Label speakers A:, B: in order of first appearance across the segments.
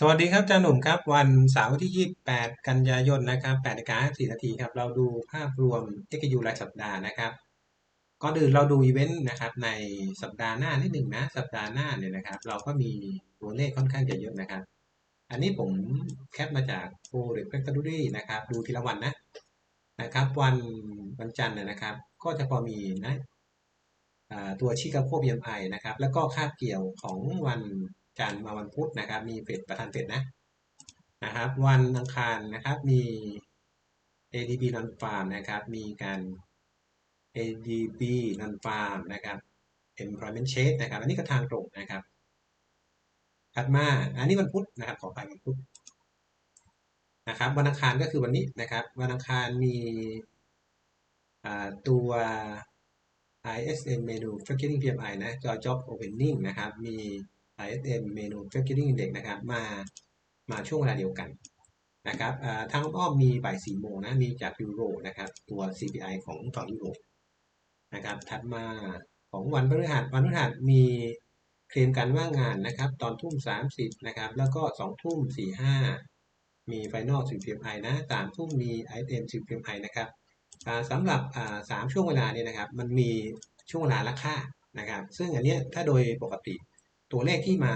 A: สวัสดีครับอาจารย์หนุ่มครับ วันเสาร์ที่ 28 กันยายนนะครับ8นาฬิกา4นาทีครับ เราดูภาพรวม XU รายสัปดาห์นะครับก่อนอื่นเราดูอีเวนต์นะครับ ในสัปดาห์หน้านิดหนึ่งนะ สัปดาห์หน้าเนี่ยนะครับ เราก็มีตัวเลขค่อนข้างจะเยอะนะครับ อันนี้ผมแคปมาจาก f o r e x Factory นะครับ ดูทีละวันนะนะครับ วันวันจันทร์เนี่ยนะครับ ก็จะพอมีนะตัวชิคาโก PMI นะครับ แล้วก็คาบเกี่ยวของวัน จันทร์มาวันพุธนะครับ มีเฟดประธานเฟดนะนะครับ วันอังคารนะครับมี ADB non farm นะครับ มีการ ADB non farm นะครับ employment check นะครับ อันนี้ก็ทางตรงนะครับถัดมาอันนี้วันพุธนะครับขอไปวันพุธนะครับวันอังคารก็คือวันนี้นะครับ วันอังคารมีตัว ISM Manufacturing PMI นะ Job Opening นะครับ มี ISM Manufacturing Index นะครับมามาช่วงเวลาเดียวกันนะครับทางอ้อมมีบ่ายสี่โมงนะมีจากยูโรนะครับตัว CPI ของฝั่งยุโรปนะครับถัดมาของวันพฤหัสวันพฤหัสมีเคลมการว่างงานนะครับตอนทุ่ม30นะครับแล้วก็2ทุ่ม45มี Final 10 PMI นะ3ทุ่มมี ISM 10 PMI นะครับสำหรับสามช่วงเวลาเนี่ยนะครับมันมีช่วงเวลาละค่านะครับซึ่งอันนี้ถ้าโดยปกติ ตัวเลขที่มา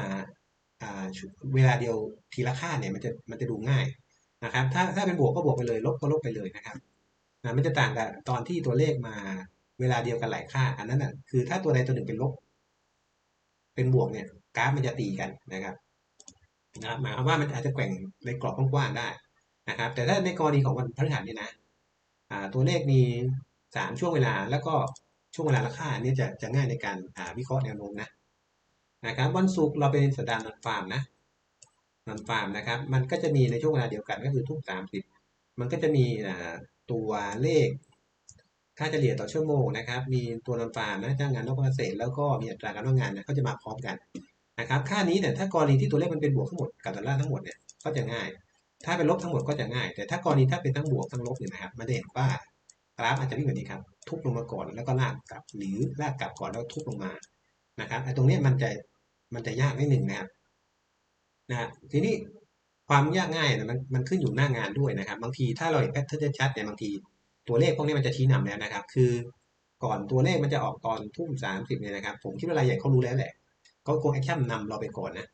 A: เวลาเดียวทีละค่าเนี่ยมันจะมันจะดูง่ายนะครับ ถ้าถ้าเป็นบวกก็บวกไปเลย ลบก็ลบไปเลยนะครับนะมันจะต่างกับตอนที่ตัวเลขมาเวลาเดียวกันหลายค่า อันนั้นอะคือถ้าตัวใดตัวหนึ่งเป็นลบ เป็นบวกเนี่ยกราฟมันจะตีกันนะครับนะครับหมายความว่ามันอาจจะแกว่งในกรอบกว้างๆได้นะครับ แต่ถ้าในกรณีของวันพฤหัสเนี่ยนะตัวเลขมีสามช่วงเวลาแล้วก็ช่วงเวลาละค่านี้จะจะง่ายในการวิเคราะห์แนวโน้มนะ นะครับวันศุกร์เราเป็นสัปดาห์นันฟาร์มนะนันฟาร์มนะครับ มันก็จะมีในช่วงเวลาเดียวกันก็คือทุ่มสามสิบมันก็จะมีตัวเลข ค่าเฉลี่ยต่อชั่วโมงนะครับ มีตัวนันฟาร์มนะจ้างงานนอกเกษตรแล้วก็มีอัตราการว่างงานนะก็จะมาพร้อมกันนะครับ ค่านี้เนี่ยถ้ากรณีที่ตัวเลขมันเป็นบวกทั้งหมดกับดอลลาร์ทั้งหมดเนี่ยก็จะง่าย ถ้าเป็นลบทั้งหมดก็จะง่าย แต่ถ้ากรณีถ้าเป็นทั้งบวกทั้งลบเนี่ยนะครับมันจะเห็นว่ากราฟอาจจะไม่เหมือนนี้ครับทุบลงมาก่อนแล้วก็ลากกลับ หรือลากกลับก่อนแล้วทุบลงมานะครับไอ้ตรงนี้มันจะ มันจะยากนิดหนึ่งนะครับนะทีนี้ความยากง่ายนะมันมันขึ้นอยู่หน้างานด้วยนะครับ บางทีถ้าเราเห็นแพทเทิร์นชัดเนี่ยบางทีตัวเลขพวกนี้มันจะชี้นำแล้วนะครับ คือก่อนตัวเลขมันจะออกตอนทุ่มสามสิบเนี่ยนะครับ ผมคิดว่ารายใหญ่เขารู้แล้วแหละเขาคงแอคชั่นนำเราไปก่อนนะ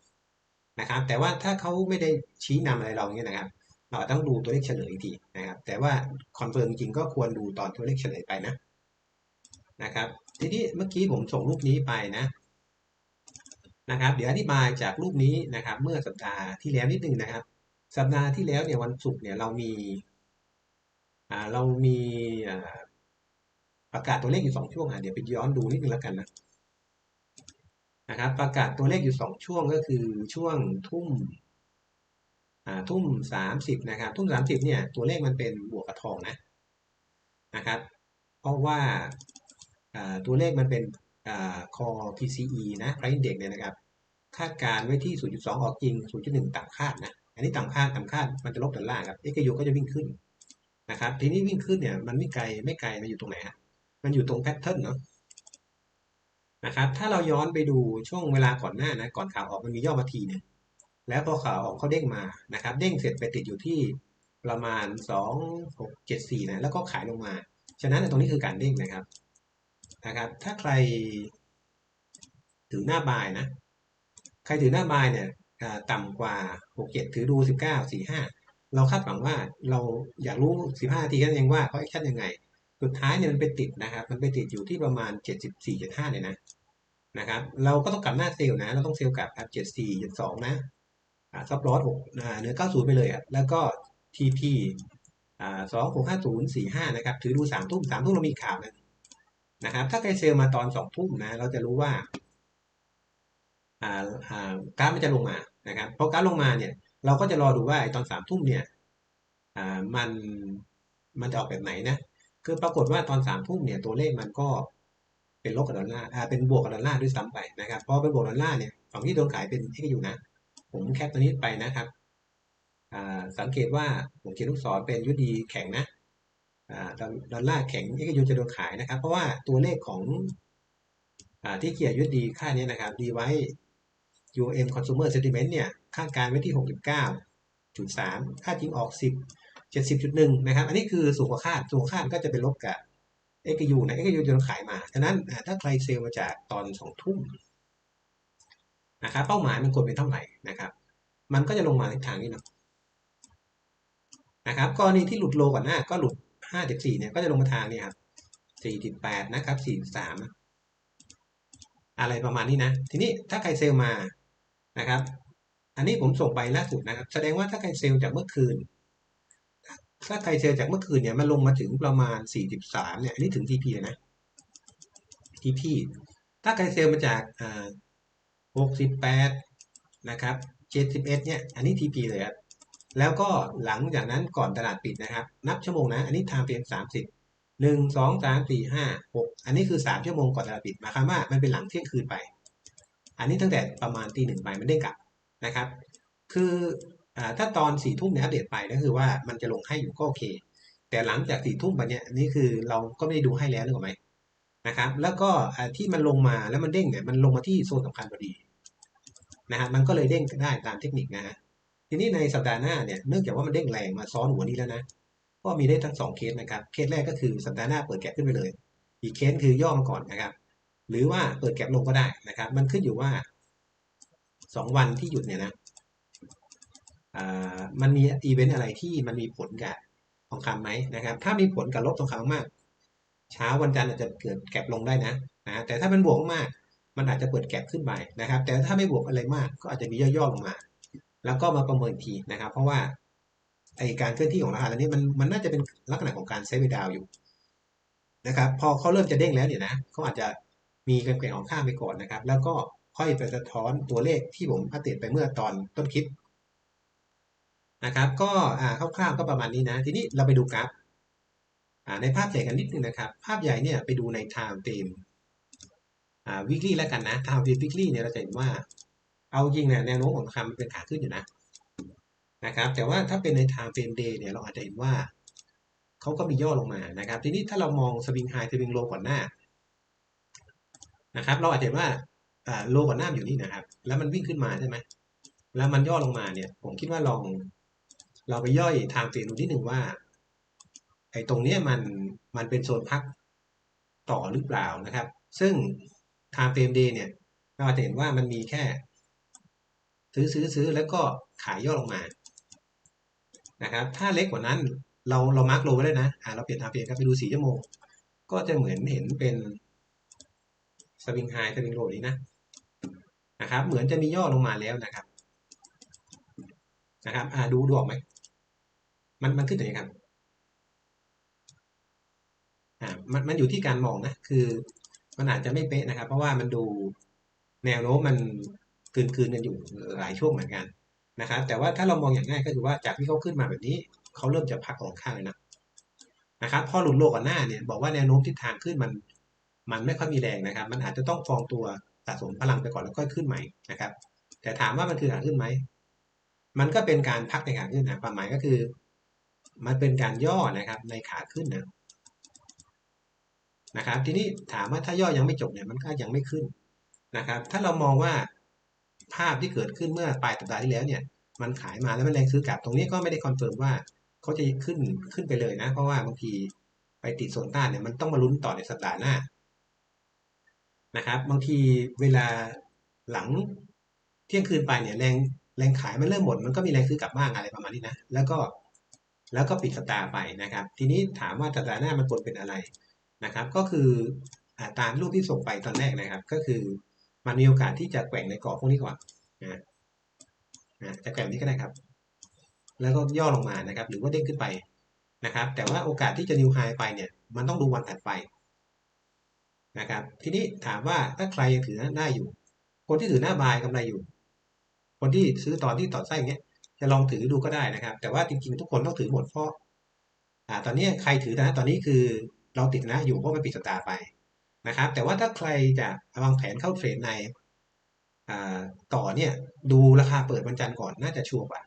A: นะครับ แต่ว่าถ้าเขาไม่ได้ชี้นำอะไรเราเนี่ยนะครับ เราต้องดูตัวเลขเฉลยอีกทีนะครับ แต่ว่าคอนเฟิร์มจริงก็ควรดูตอนตัวเลขเฉลยไปนะนะครับ ทีนี้เมื่อกี้ผมส่งรูปนี้ไปนะ นะครับ เดี๋ยวอธิบายจากรูปนี้นะครับ เมื่อสัปดาห์ที่แล้วนิดนึงนะครับ สัปดาห์ที่แล้วเนี่ยวันศุกร์เนี่ยเรามีอ่าเรามีประกาศตัวเลขอยู่สองช่วงอะเดี๋ยวไปย้อนดูนิดนึงแล้วกันนะนะครับ ประกาศตัวเลขอยู่สองช่วงก็คือช่วงทุ่มอ่าทุ่มสามสิบนะครับ ทุ่มสามสิบเนี่ยตัวเลขมันเป็นบวกกับทองนะนะครับ เพราะว่าอ่าตัวเลขมันเป็น คอ PCE นะ Price Index เนี่ยนะครับ คาดการไว้ที่ 0.2 ออกจริง 0.1 ต่ำคาดนะ อันนี้ต่ำคาดต่ำคาดมันจะลบดอลลาร์ครับ XYU ก็จะวิ่งขึ้นนะครับ ทีนี้วิ่งขึ้นเนี่ยมันไม่ไกลไม่ไกลมันอยู่ตรงไหนฮะมันอยู่ตรงแพทเทิร์นเนาะนะครับถ้าเราย้อนไปดูช่วงเวลาก่อนหน้านะก่อนข่าวออกมันมีย่อมาทีเนี่ยแล้วพอข่าวออกเขาเด้งมานะครับ เด้งเสร็จไปติดอยู่ที่ประมาณ 2 6 7 4นะแล้วก็ขายลงมา ฉะนั้นตรงนี้คือการเด้งนะครับ นะครับ ถ้าใครถือหน้าบายนะ ใครถือหน้าบายเนี่ยต่ำกว่า 6 7 ถือดู 19 45 เราคาดหวังว่าเราอยากรู้ 15 ทีกันเองว่าเขาแอคชั่นยังไง สุดท้ายเนี่ยมันไปติดนะครับ มันไปติดอยู่ที่ประมาณ 74.5เนี่ยนะนะครับ เราก็ต้องกลับหน้าเซลล์นะ เราต้องเซลล์กลับครับ74.2 นะซับลอส6เนื้อ90 ไปเลยอะแล้วก็ TP อ่า2 6 5 0 4 5 นะครับ ถือดู 3 ทุ่ม 3 ทุ่มเรามีข่าวนะ นะครับ ถ้าใครเซลล์มาตอน2ทุ่มนะ เราจะรู้ว่าอ่าอ่ากราฟมันจะลงมานะครับพอกราฟลงมาเนี่ย เราก็จะรอดูว่าไอ้ตอนสามทุ่มเนี่ยมันมันจะออกแบบไหนนะคือปรากฏว่าตอนสามทุ่มเนี่ยตัวเลขมันก็เป็นลบกับดอลลาร์อ่าเป็นบวกกับดอลลาร์ด้วยซ้ำไปนะครับพอเป็นบวกดอลลาร์เนี่ยฝั่งที่โดนขายเป็นที่อยู่นะ ผมแคปตัวนี้ไปนะครับสังเกตว่าผมเขียนลูกศรเป็นยุดีแข็งนะ ดอลลาร์แข็งเอ็กยูจะโดนขายนะครับ เพราะว่าตัวเลขของที่เกียร์ยุดดีค่านี้นะครับดีไว้ UM Consumer Sentiment เนี่ยคาดการณ์ไว้ที่ 69.3 ค่าจริงออก 10 70.1 นะครับ อันนี้คือสูงกว่าคาด สูงกว่าคาดก็จะเป็นลบกับ XU นะ XU จะขายมา ฉะนั้นถ้าใครเซลล์มาจากตอน 2 ทุ่มนะครับ เป้าหมายมันควรเป็นเท่าไหร่นะครับ มันก็จะลงมาในทางนี้เนาะนะครับกรณีที่หลุดโลก่อนหน้าก็หลุด 5.4เนี่ยก็จะลงมาทางนี้ครับ4.8นะครับ4.3อะไรประมาณนี้นะ ทีนี้ถ้าใครเซลล์มานะครับ อันนี้ผมส่งไปล่าสุดนะครับ แสดงว่าถ้าใครเซลล์จากเมื่อคืน ถ้าใครเซลล์จากเมื่อคืนเนี่ยมันลงมาถึงประมาณ 43 เนี่ย อันนี้ถึง TP เลยนะ TP ถ้าใครเซลล์มาจากอ่า68 นะครับ 71 เนี่ย อันนี้ TP เลยครับ แล้วก็หลังจากนั้นก่อนตลาดปิดนะครับ นับชั่วโมงนะ อันนี้ time frame 30หนึ่งสองสามสี่ห้าหกอันนี้คือสามชั่วโมงก่อนตลาดปิดหมายความว่ามันเป็นหลังเที่ยงคืนไป อันนี้ตั้งแต่ประมาณตีหนึ่งไปมันได้กลับนะครับ คืออถ้าตอนสี่ทุ่มเนี่ยอัปเดตไปก็คือว่ามันจะลงให้อยู่ก็โอเค แต่หลังจากสี่ทุ่มไปเนี่ยนนี้คือเราก็ไม่ได้ดูให้แล้วนึกออกไหมนะครับ แล้วก็ที่มันลงมาแล้วมันเด้งเนี่ยมันลงมาที่โซนสำคัญพอดีนะครับมันก็เลยเด้งได้ตามเทคนิคนะฮะ ทีนี้ในสัปดาห์หน้าเนี่ยเนื่องจากว่ามันเด้งแรงมาซ้อนหัวนี้แล้วนะก็มีได้ทั้งสองเคสนะครับเคสแรกก็คือสัปดาห์หน้าเปิดแก็บขึ้นไปเลย อีกเคสคือย่อมก่อนนะครับ หรือว่าเปิดแก็บลงก็ได้นะครับ มันขึ้นอยู่ว่าสองวันที่หยุดเนี่ยนะมันมีอีเวนต์อะไรที่มันมีผลกับทองคำไหมนะครับ ถ้ามีผลกับลบทองคำมาก เช้าวันจันทร์อาจจะเกิดแก็บลงได้นะนะแต่ถ้ามันบวกมากมันอาจจะเปิดแก็บขึ้นไปนะครับ แต่ถ้าไม่บวกอะไรมาก ก็อาจจะมีย่อๆลงมา แล้วก็มาประเมินทีนะครับ เพราะว่าไอการเคลื่อนที่ของราคาตัวนี้มันมันน่าจะเป็นลักษณะของการเซฟดาวอยู่นะครับพอเขาเริ่มจะเด้งแล้วเนี่ยนะเขาอาจจะมีการเปลี่ยนของข้าไปก่อนนะครับ แล้วก็ค่อยไปสะท้อนตัวเลขที่ผมอัปเดตไปเมื่อตอนต้นคลิปนะครับก็อ่าคร่าวๆก็ประมาณนี้นะ ทีนี้เราไปดูกราฟอ่าในภาพใหญ่กันนิดนึงนะครับ ภาพใหญ่เนี่ยไปดูใน time frame อ่า weekly แล้วกันนะ time frame weekly เนี่ยเราจะเห็นว่า เอาจริงเนี่ยแนวโน้มของราคำเป็นขาขึ้นอยู่นะนะครับแต่ว่าถ้าเป็นใน time frame day เนี่ยเราอาจจะเห็นว่าเขาก็มีย่อลงมานะครับ ทีนี้ถ้าเรามองสวิงไฮสวิงโลก่อนหน้านะครับ เราอาจจะเห็นว่าโลก่อนหน้าอยู่นี่นะครับ แล้วมันวิ่งขึ้นมาใช่ไหมแล้วมันย่อลงมาเนี่ย ผมคิดว่าลองเราไปย่อยทางเฟรมดูที่หนึ่งว่าไอ้ตรงเนี้ยมันมันเป็นโซนพักต่อหรือเปล่านะครับ ซึ่งทางเฟรมเดย์เนี่ยเราจะเห็นว่ามันมีแค่ ซื้อซื้อซื้อแล้วก็ขายย่อลงมานะครับถ้าเล็กกว่านั้นเราเรามาร์กโลไว้เลยนะอ่าเราเปลี่ยนทาเปลี่ยนครับไปดูสี่ชั่วโมง ก็จะเหมือนเห็นเป็นสวิงไฮสวิงโลนี้นะนะครับ เหมือนจะมีย่อลงมาแล้วนะครับนะครับอ่าดูดูออกไหมมันมันขึ้นอย่างนี้ครับอ่ามันมันอยู่ที่การมองนะ คือมันอาจจะไม่เป๊ะนะครับ เพราะว่ามันดูแนวโน้มมัน คืนคืนกันอยู่หลายช่วงเหมือนกันนะครับแต่ว่าถ้าเรามองอย่างง่ายก็คือว่าจากที่เขาขึ้นมาแบบนี้เขาเริ่มจะพักของข้างเลยนะนะครับพอหลุดโลก่อนหน้าเนี่ยบอกว่าแนวโน้มทิศทางขึ้นมัน มันไม่ค่อยมีแรงนะครับ มันอาจจะต้องฟองตัวสะสมพลังไปก่อนแล้วก็ขึ้นใหม่นะครับ แต่ถามว่ามันคือขาขึ้นไหมมันก็เป็นการพักในขาขึ้นนะความหมายก็คือ มันเป็นการย่อนะครับในขาขึ้นนะนะครับ ทีนี้ถามว่าถ้าย่อยังไม่จบเนี่ยมันก็ยังไม่ขึ้นนะครับ ถ้าเรามองว่า ภาพที่เกิดขึ้นเมื่อปลายสัปดาห์ที่แล้วเนี่ยมันขายมาแล้วมันแรงซื้อกลับตรงนี้ก็ไม่ได้คอนเฟิร์มว่าเขาจะขึ้นขึ้นไปเลยนะ เพราะว่าบางทีไปติดโซนต้านเนี่ยมันต้องมาลุ้นต่อในสัปดาห์หน้านะครับบางทีเวลาหลังเที่ยงคืนไปเนี่ยแรงแรงขายมันเริ่มหมดมันก็มีแรงซื้อกลับบ้างอะไรประมาณนี้นะแล้วก็แล้วก็ปิดสัปดาห์ไปนะครับ ทีนี้ถามว่าสัปดาห์หน้ามันควรเป็นอะไรนะครับ ก็คือตามรูปที่ส่งไปตอนแรกนะครับ ก็คือ มันมีโอกาสที่จะแกว่งในกรอบพวกนี้ก่อนนะนะจะแกว่งนี้ก็ได้ครับ แล้วก็ย่อลงมานะครับ หรือว่าเด้งขึ้นไปนะครับ แต่ว่าโอกาสที่จะนิวไฮไปเนี่ยมันต้องดูวันถัดไปนะครับ ทีนี้ถามว่าถ้าใครยังถือหน้าอยู่ คนที่ถือหน้าบายกำไรอยู่ คนที่ซื้อตอนที่ต่อไส้เงี้ยจะลองถือดูก็ได้นะครับ แต่ว่าจริงๆ ทุกคนต้องถือหมดเพราะอ่าตอนนี้ใครถือนะตอนนี้คือเราติดนะอยู่เพราะมันปิดสตาร์ไป นะครับ แต่ว่าถ้าใครจะวางแผนเข้าเทรดในต่อเนี่ยดูราคาเปิดวันจันทร์ก่อนน่าจะชัวร์กว่า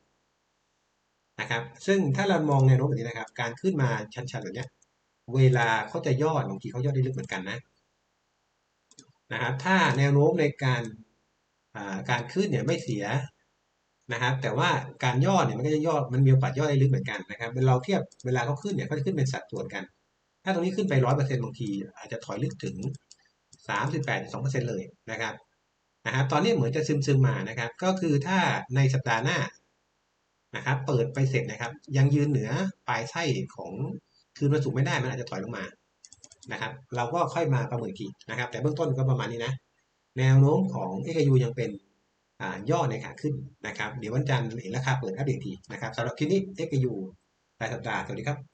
A: นะครับซึ่งถ้าเรามองแนวโน้มแบบนี้นะครับ การขึ้นมาชันๆแบบนี้เวลาเขาจะย่อบางทีเขาย่อได้ลึกเหมือนกันนะนะครับถ้าแนวโน้มในการการขึ้นเนี่ยไม่เสียนะครับแต่ว่าการย่อเนี่ยมันก็จะย่อมันมีโอกาสย่อได้ลึกเหมือนกันนะครับเวลาเราเทียบเวลาเขาขึ้นเนี่ยเขาจะขึ้นเป็นสัดส่วนกัน ถ้าตรงนี้ขึ้นไปร้อยเปอร์เซ็นต์บางที อาจจะถอยลึกถึงสามสิบแปดสองเปอร์เซ็นต์เลยนะครับนะครับ ตอนนี้เหมือนจะซึมซึมมานะครับ ก็คือถ้าในสัปดาห์หน้านะครับ เปิดไปเสร็จนะครับ ยังยืนเหนือปลายไส้ของคืนวันศุกร์ไม่ได้มันอาจจะถอยลงมานะครับ เราก็ค่อยมาประเมินกทีนะครับ แต่เบื้องต้นก็ประมาณนี้นะ แนวโน้มของ XAU ยังเป็นย่อในขาขึ้นนะครับ เดี๋ยววันจันทร์เห็นราคาเปิดอัปเดตทีนะครับสำหรับคลิปนี้ XAU รายสัปดาห์สวัสดีครับ